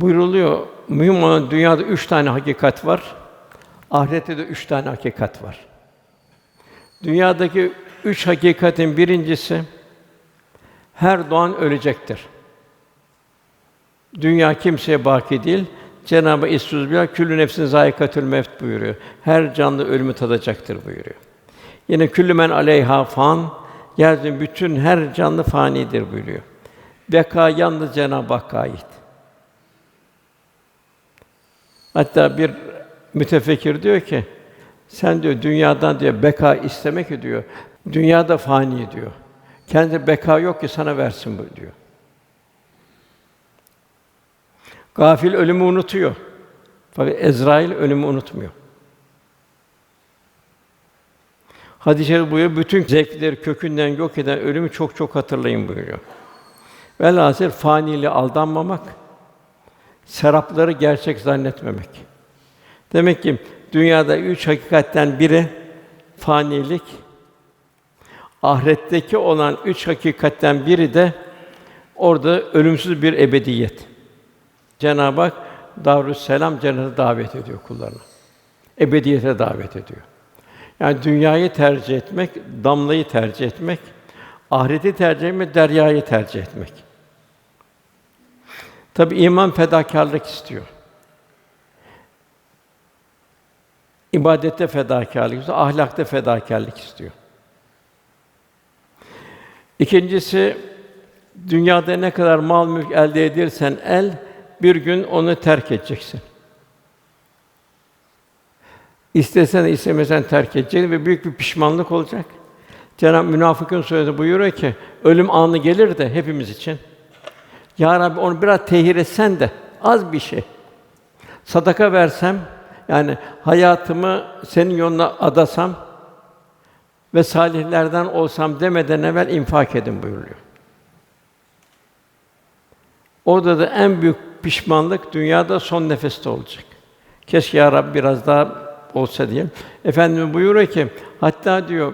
Buyruluyor, mühim olan dünyada üç tane hakikat var. Ahirette de üç tane hakikat var. Dünyadaki üç hakikatin birincisi her doğan ölecektir. Dünya kimseye baki değil. Cenab-ı billah küllü nefsin zayikatül mevt buyuruyor. Her canlı ölümü tadacaktır buyuruyor. Yine küllü men aleyha fan yeryüzünün bütün her canlı fanidir buyuruyor. Beka yalnız Cenab-ı Hakk'a ait. Hatta bir mütefekkir diyor ki, sen diyor dünyadan diyor beka istemek diyor. Dünyada fani diyor. Kendi beka yok ki sana versin bu diyor. Gafil ölümü unutuyor. Fakat Ezrail ölümü unutmuyor. Hadis-i şerif buyuruyor, bütün zevkleri kökünden yok eden ölümü çok çok hatırlayın buyuruyor. Velhasıl faniliğe aldanmamak, serapları gerçek zannetmemek. Demek ki dünyada üç hakikatten biri fanilik, ahiretteki olan üç hakikatten biri de orada ölümsüz bir ebediyet. Cenab-ı Hak Darüsselam cennete davet ediyor kullarını. Ebediyete davet ediyor. Yani dünyayı tercih etmek, damlayı tercih etmek, ahireti tercih etmek, deryayı tercih etmek. Tabi iman fedakarlık istiyor. İbadette fedakarlık istiyor, ahlakta fedakarlık istiyor. İkincisi, dünyada ne kadar mal mülk elde edirsen el, bir gün onu terk edeceksin. İstesen de istemesen terk edeceksin ve büyük bir pişmanlık olacak. Cenab-ı Münafıkın sözü buyuruyor ki ölüm anı gelir de hepimiz için. Ya Rabbi onu biraz tehir etsen de az bir şey. Sadaka versem yani hayatımı senin yoluna adasam ve salihlerden olsam demeden evvel infak edin buyuruyor. Orada da en büyük pişmanlık dünyada son nefeste olacak. Keşke ya Rabbi biraz daha olsa diye. Efendimiz buyuruyor ki hatta diyor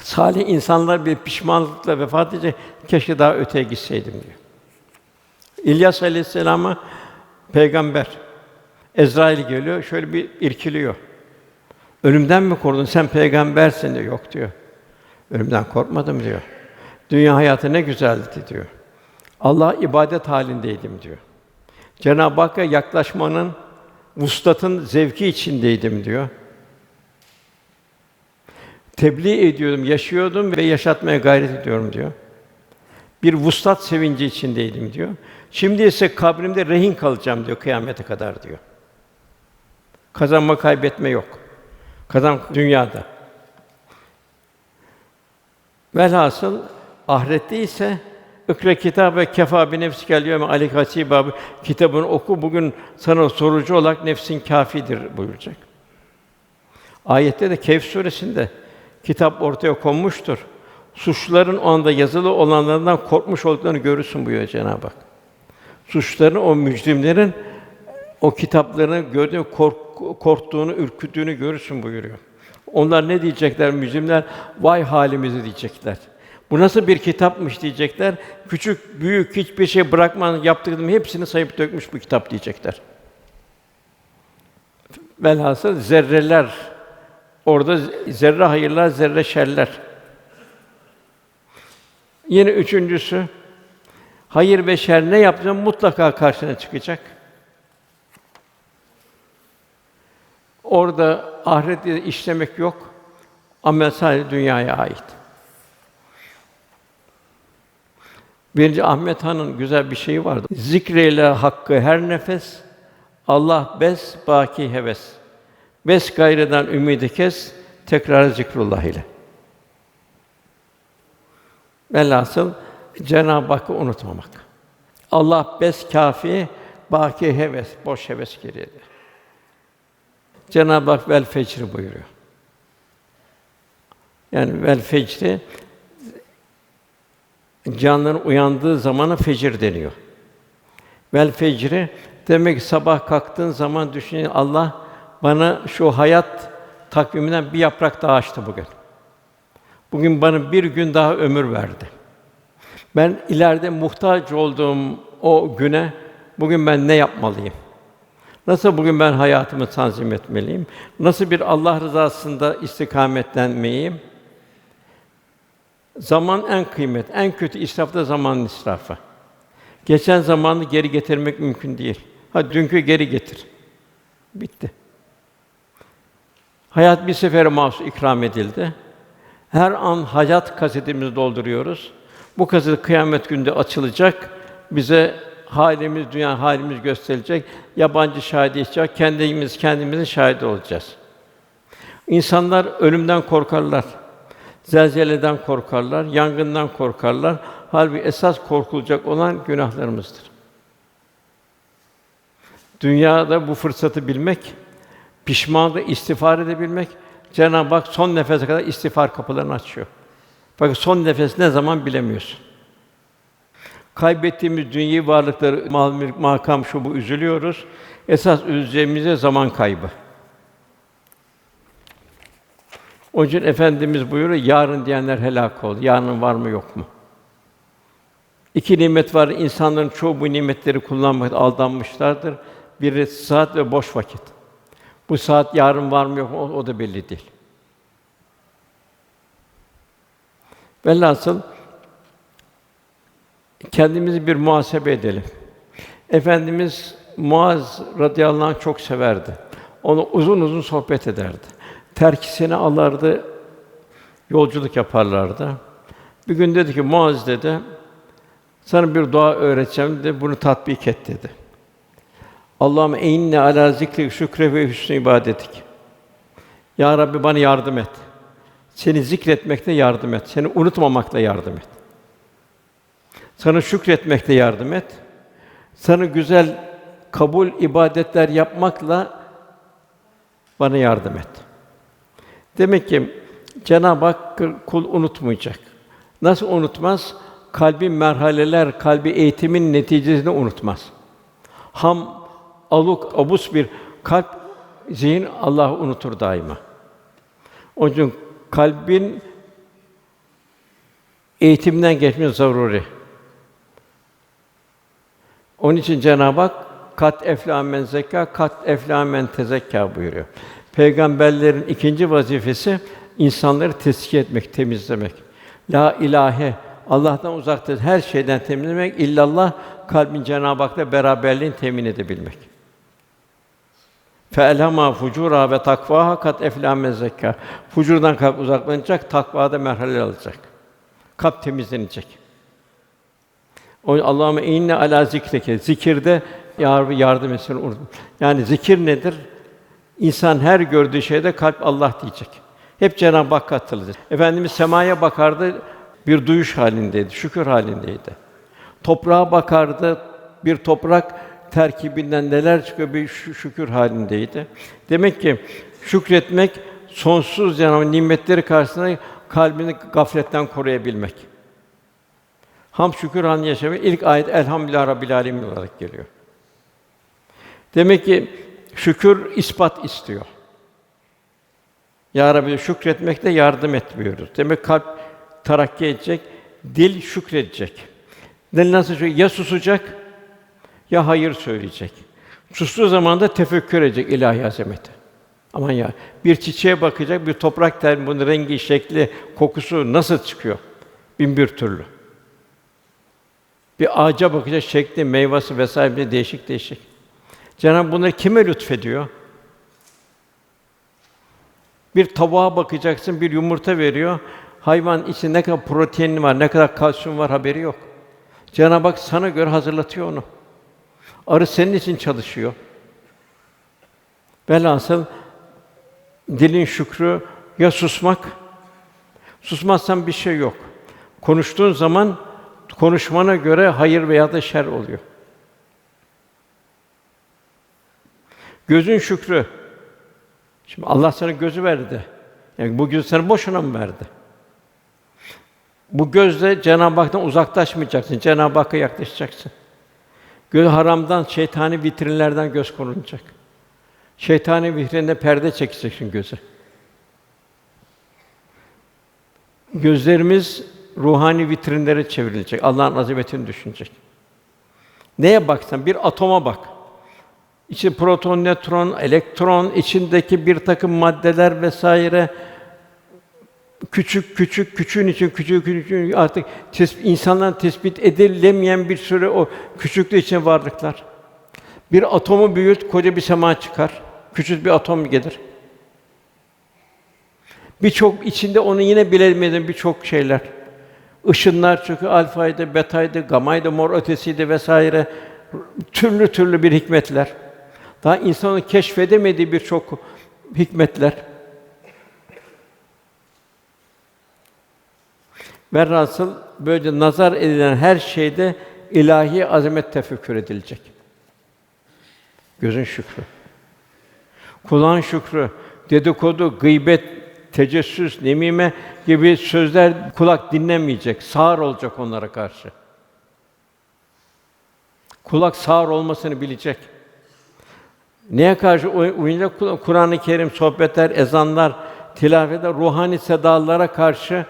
salih insanlar bir pişmanlıkla vefat edecek. Keşke daha öteye gitseydim diyor. İlyas Aleyhisselam'a peygamber Ezrail geliyor, şöyle bir irkiliyor. Ölümden mi korktun? Sen peygambersin diyor. Yok diyor. Ölümden korkmadım diyor. Dünya hayatı ne güzeldi diyor. Allah ibadet halindeydim diyor. Cenab-ı Hakk'a yaklaşmanın vuslatın zevki içindeydim diyor. Tebliğ ediyordum, yaşıyordum ve yaşatmaya gayret ediyorum diyor. Bir vuslat sevinci içindeydim diyor. Şimdi ise kabrimde rehin kalacağım diyor kıyamete kadar diyor. Kazanma kaybetme yok. Kazan dünyada. Velhasıl ahirette ise ikra kitabe kefa bi nefsike el yevme aleyke hasiba kitabını oku bugün sana sorucu olarak nefsin kafidir buyuracak. Ayette de Kehf suresinde kitap ortaya konmuştur. Suçluların o anda yazılı olanlardan korkmuş olduklarını görürsün buyuruyor Cenab-ı Hak. Suçluların o mücrimlerin o kitaplarını gördüğü kork, korktuğunu, ürküttüğünü görürsün buyuruyor. Onlar ne diyecekler mücrimler? Vay halimizi diyecekler. Bu nasıl bir kitapmış diyecekler. Küçük, büyük hiçbir şey bırakmadan yaptıklarım hepsini sayıp dökmüş bu kitap diyecekler. Velhasıl zerreler orada zerre hayırlar, zerre şerler. Yine üçüncüsü hayır ve şer ne yapacağım mutlaka karşına çıkacak. Orada ahirette işlemek yok. Amel sadece dünyaya ait. Birinci Ahmet Han'ın güzel bir şeyi vardı. Zikreyle hakkı her nefes, Allah bes, baki heves. Bes gayreden ümidi kes, tekrar zikrullah ile. Velhasıl Cenab-ı Hakk'ı unutmamak. Allah bes kafi, baki heves, boş heves geriyedir. Cenab-ı Hak vel fecri buyuruyor. Yani vel fecri canların uyandığı zamana fecir deniyor. Vel fecri demek ki sabah kalktığın zaman düşünün Allah bana şu hayat takviminden bir yaprak daha açtı bugün. Bugün bana bir gün daha ömür verdi. Ben ileride muhtaç olduğum o güne bugün ben ne yapmalıyım? Nasıl bugün ben hayatımı tanzim etmeliyim? Nasıl bir Allah rızasında istikametlenmeyim? Zaman en kıymet, en kötü israf da zamanın israfı. Geçen zamanı geri getirmek mümkün değil. Hadi dünkü geri getir. Bitti. Hayat bir sefere mahsus ikram edildi. Her an hayat kasetimizi dolduruyoruz. Bu kaset kıyamet günde açılacak. Bize halimiz, dünya halimiz gösterilecek. Yabancı şahidi içecek. Kendimiz kendimizin şahidi olacağız. İnsanlar ölümden korkarlar. Zelzeleden korkarlar, yangından korkarlar. Halbuki esas korkulacak olan günahlarımızdır. Dünyada bu fırsatı bilmek, pişmanlığı istiğfar edebilmek, Cenab-ı Hak son nefese kadar istiğfar kapılarını açıyor. Fakat son nefes ne zaman bilemiyorsun. Kaybettiğimiz dünyevi varlıkları, mal, mülk, makam, şu bu üzülüyoruz. Esas üzeceğimiz zaman kaybı. Onun için Efendimiz buyuruyor, yarın diyenler helak oldu. Yarın var mı yok mu? İki nimet var. İnsanların çoğu bu nimetleri kullanmakta aldanmışlardır. Biri saat ve boş vakit. Bu saat yarın var mı yok mu o, o da belli değil. Velhasıl kendimizi bir muhasebe edelim. Efendimiz Muaz radıyallahu anh çok severdi. Onu uzun uzun sohbet ederdi. Terkisini alırdı, yolculuk yaparlardı. Bir gün dedi ki Muaz dedi, sana bir dua öğreteceğim dedi, bunu tatbik et dedi. Allah'ım eynne ala zikri şükre ve hüsnü ibadetik. Ya Rabbi bana yardım et. Seni zikretmekte yardım et. Seni unutmamakta yardım et. Sana şükretmekte yardım et. Sana güzel kabul ibadetler yapmakla bana yardım et. Demek ki Cenab-ı Hak kul unutmayacak. Nasıl unutmaz? Kalbi merhaleler, kalbi eğitimin neticesini unutmaz. Ham, aluk, abus bir kalp, zihin Allah'ı unutur daima. Onun için kalbin eğitimden geçmesi zaruri. Onun için Cenab-ı Hak kat eflâ men zekâ, kat eflâ men tezekkâ buyuruyor. Peygamberlerin ikinci vazifesi insanları tezkiye etmek, temizlemek. La ilahe Allah'tan uzakta her şeyden temizlemek illallah kalbin Cenab-ı Hak'la beraberliğini temin edebilmek. Fe'elhama fucura ve takvaha kat eflâ men zekkâ. Fucurdan kalp uzaklanacak, takvada merhale alacak. Kalp temizlenecek. O Allah'ım inne ala zikreke. Zikirde yar yardım etsin unutma. Yani zikir nedir? İnsan her gördüğü şeyde kalp Allah diyecek. Hep Cenab-ı Hak hatırlayacak. Efendimiz semaya bakardı, bir duyuş halindeydi, şükür halindeydi. Toprağa bakardı, bir toprak terkibinden neler çıkıyor bir şükür halindeydi. Demek ki şükretmek sonsuz yani nimetleri karşısında kalbini gafletten koruyabilmek. Ham şükür halinde yaşamak ilk ayet Elhamdülillah Rabbil Alemin olarak geliyor. Demek ki şükür ispat istiyor. Ya Rabbi şükretmekte yardım etmiyoruz. Demek kalp terakki edecek, dil şükredecek. Dil nasıl şükür? Ya susacak ya hayır söyleyecek. Sustuğu zaman da tefekkür edecek ilahi azameti. Aman ya, bir çiçeğe bakacak, bir toprak ter, bunun rengi, şekli, kokusu nasıl çıkıyor? Bin bir türlü. Bir ağaca bakacak, şekli, meyvesi vesaire değişik değişik. Cenab-ı bunları kime lütfediyor? Bir tavuğa bakacaksın, bir yumurta veriyor. Hayvan içinde ne kadar protein var, ne kadar kalsiyum var haberi yok. Cenab-ı Hak sana göre hazırlatıyor onu. Arı senin için çalışıyor. Velhasıl dilin şükrü ya susmak, susmazsan bir şey yok. Konuştuğun zaman konuşmana göre hayır veya da şer oluyor. Gözün şükrü. Şimdi Allah sana gözü verdi. Yani bu gözü sana boşuna mı verdi? Bu gözle Cenab-ı Hak'tan uzaklaşmayacaksın. Cenab-ı Hakk'a yaklaşacaksın. Göz haramdan, şeytani vitrinlerden göz korunacak. Şeytani vitrininde perde çekeceksin göze. Gözlerimiz ruhani vitrinlere çevrilecek. Allah'ın azametini düşünecek. Neye baksan bir atoma bak. İçi proton, nötron, elektron, içindeki bir takım maddeler vesaire küçük küçük küçüğün için küçük küçük artık tespit, insanların tespit edilemeyen bir sürü o küçüklüğü için varlıklar. Bir atomu büyüt, koca bir sema çıkar. Küçük bir atom gelir. Birçok içinde onu yine bilemediğin birçok şeyler. Işınlar çünkü alfaydı, betaydı, gamaydı, mor ötesiydi vesaire. Türlü türlü bir hikmetler. Daha insanın keşfedemediği birçok hikmetler. Velhasıl böylece nazar edilen her şeyde ilahi azamet tefekkür edilecek. Gözün şükrü. Kulağın şükrü, dedikodu, gıybet, tecessüs, nemime gibi sözler kulak dinlemeyecek, sağır olacak onlara karşı. Kulak sağır olmasını bilecek. Neye karşı uy- uyuyacak? Kula- Kur'an-ı Kerim, sohbetler, ezanlar, tilavetler, ruhani sedalara karşı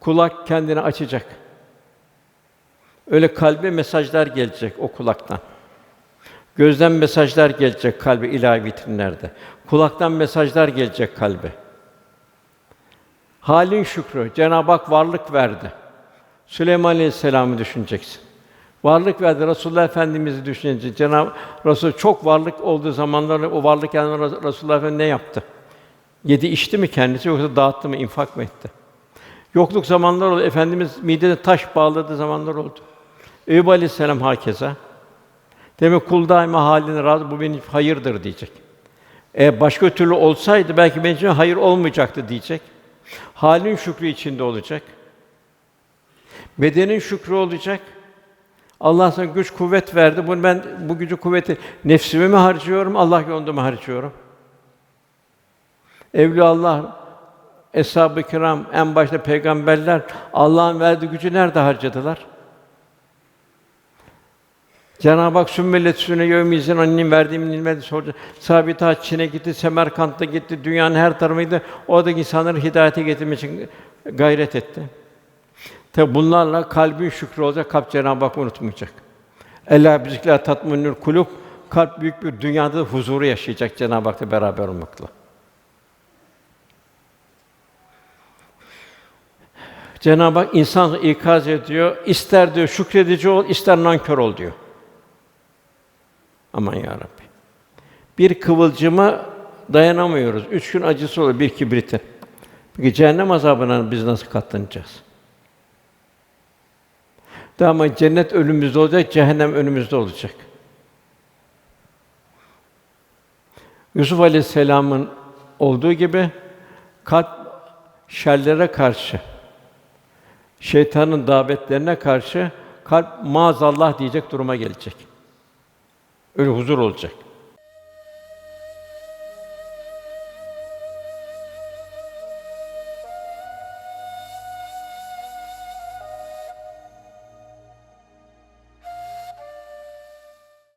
kulak kendini açacak. Öyle kalbe mesajlar gelecek o kulaktan. Gözden mesajlar gelecek kalbe ilahi vitrinlerde. Kulaktan mesajlar gelecek kalbe. Halin şükrü. Cenab-ı Hak varlık verdi. Süleyman Aleyhisselam'ı düşüneceksin. Varlık verdi. Resulullah Efendimiz'i düşüneceksin. Cenab-ı Resul çok varlık olduğu zamanlarda o varlık yani Resulullah Efendimiz ne yaptı? Yedi içti mi kendisi yoksa dağıttı mı, infak mı etti? Yokluk zamanlar oldu. Efendimiz midede taş bağladığı zamanlar oldu. Eyüp Aleyhisselam hakeza. Demek kul daima haline razı, bu benim hayırdır diyecek. Eğer başka türlü olsaydı belki benim için hayır olmayacaktı diyecek. Halin şükrü içinde olacak. Bedenin şükrü olacak. Allah sana güç kuvvet verdi. Bunu ben bu gücü kuvveti nefsime mi harcıyorum, Allah yolunda mı harcıyorum? Evliya Allah, eshab-ı kiram, en başta peygamberler Allah'ın verdiği gücü nerede harcadılar? Cenab-ı Hak sümmelet süne yevmizin annenin verdiğim nimeti sordu. Sabit Hac Çin'e gitti, Semerkant'a gitti, dünyanın her tarafıydı. Oradaki insanları hidayete getirmek için gayret etti. Tabi bunlarla kalbin şükrü olacak, kalp Cenab-ı Hak unutmayacak. Ela bizikla tatminül kulub kalp büyük bir dünyada huzuru yaşayacak Cenab-ı Hak'la beraber olmakla. Cenab-ı Hak insan ikaz ediyor. İster diyor şükredici ol, ister nankör ol diyor. Aman ya Rabbi. Bir kıvılcıma dayanamıyoruz. Üç gün acısı olur bir kibritin. Peki cehennem azabına biz nasıl katlanacağız? Ama cennet önümüzde olacak, cehennem önümüzde olacak. Yusuf Aleyhisselam'ın olduğu gibi kalp şerlere karşı, şeytanın davetlerine karşı kalp maazallah diyecek duruma gelecek. Öyle huzur olacak.